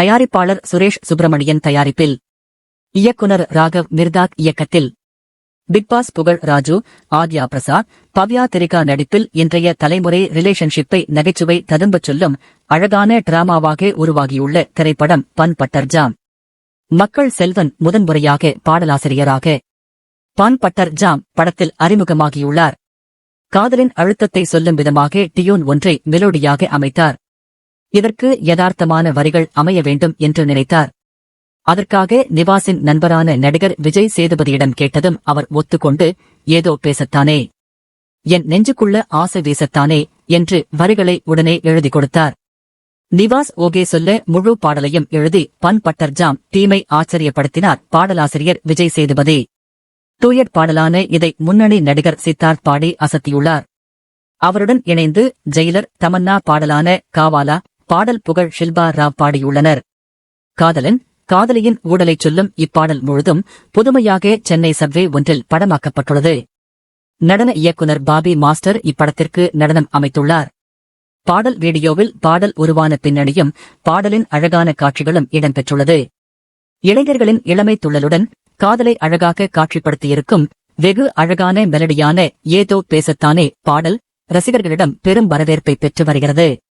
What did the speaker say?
தயாரிப்பாளர் சுரேஷ் சுப்பிரமணியன் தயாரிப்பில். இயக்குனர் ராகவ் மிர்தாக் இயக்கத்தில். பிக்பாஸ் புகழ் ராஜு ஆத்யா பிரசாத் பவ்யா திரிகா நடிப்பில் இன்றைய தலைமுறை ரிலேஷன்ஷிப்பை நகைச்சுவை ததும்பச் சொல்லும் அழகான டிராமாவாக உருவாகியுள்ள திரைப்படம் பன் பட்டர் ஜாம். மக்கள் செல்வன் முதன்முறையாக பாடலாசிரியராக. பான் பட்டர் ஜாம் படத்தில் அறிமுகமாகியுள்ளார். காதலின் அழுத்தத்தை சொல்லும் விதமாக டியூன் ஒன்றை மெலோடியாக அமைத்தார். இதற்கு யதார்த்தமான வரிகள் அமைய வேண்டும் என்று நினைத்தார். அதற்காக நிவாசின் நண்பரான நடிகர் விஜய் சேதுபதியிடம் கேட்டதும் அவர் ஒத்துக்கொண்டு ஏதோ பேசத்தானே? என் நெஞ்சுக்குள்ள ஆசை வீசத்தானே? என்று வரிகளை உடனே எழுதி கொடுத்தார். நிவாஸ் ஓகே சொல்ல முழு பாடலையும் எழுதி பன் பட்டர் ஜாம் டீமை ஆச்சரியப்படுத்தினார் பாடலாசிரியர் விஜய் சேதுபதி. டூயட் பாடலான இதை முன்னணி நடிகர் சித்தார்த் பாடி அசத்தியுள்ளார். அவருடன் இணைந்து ஜெயிலர் தமன்னா பாடலான காவாலா பாடல் புகழ் ஷில்பா ராவ் பாடியுள்ளனர். காதலன் காதலியின் ஊடலைச் சொல்லும் இப்பாடல் முழுதும் புதுமையாக சென்னை சப்வே ஒன்றில் படமாக்கப்பட்டுள்ளது. நடன இயக்குனர் பாபி மாஸ்டர் இப்படத்திற்கு நடனம் அமைத்துள்ளார். பாடல் வீடியோவில் பாடல் உருவான பின்னணியும் பாடலின் அழகான காட்சிகளும் இடம்பெற்றுள்ளது. இளைஞர்களின் இளமை துள்ளலுடன் காதலை அழகாக காட்சிப்படுத்தியிருக்கும் வெகு அழகான மெலடியான ஏதோ பேசத்தானே பாடல் ரசிகர்களிடம் பெரும் வரவேற்பை பெற்று வருகிறது.